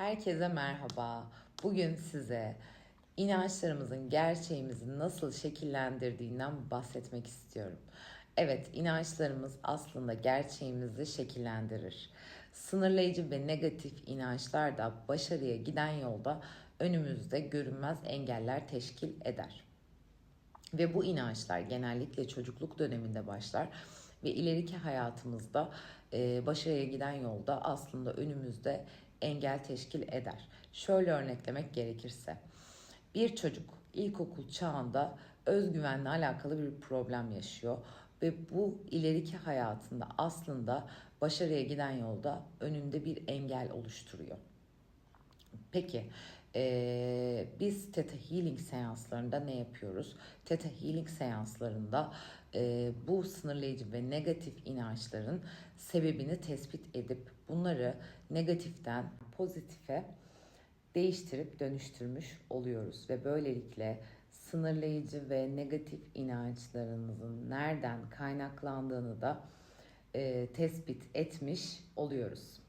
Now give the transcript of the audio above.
Herkese merhaba. Bugün size inançlarımızın gerçeğimizi nasıl şekillendirdiğinden bahsetmek istiyorum. Evet, inançlarımız aslında gerçeğimizi şekillendirir. Sınırlayıcı ve negatif inançlar da başarıya giden yolda önümüzde görünmez engeller teşkil eder. Ve bu inançlar genellikle çocukluk döneminde başlar ve ileriki hayatımızda başarıya giden yolda aslında önümüzde engel teşkil eder. Şöyle örneklemek gerekirse bir çocuk ilkokul çağında özgüvenle alakalı bir problem yaşıyor ve bu ileriki hayatında aslında başarıya giden yolda önünde bir engel oluşturuyor. Peki eee, biz Theta Healing seanslarında ne yapıyoruz? Theta Healing seanslarında eee, bu sınırlayıcı ve negatif inançların sebebini tespit edip bunları negatiften pozitife değiştirip dönüştürmüş oluyoruz ve böylelikle sınırlayıcı ve negatif inançlarımızın nereden kaynaklandığını da eee, tespit etmiş oluyoruz.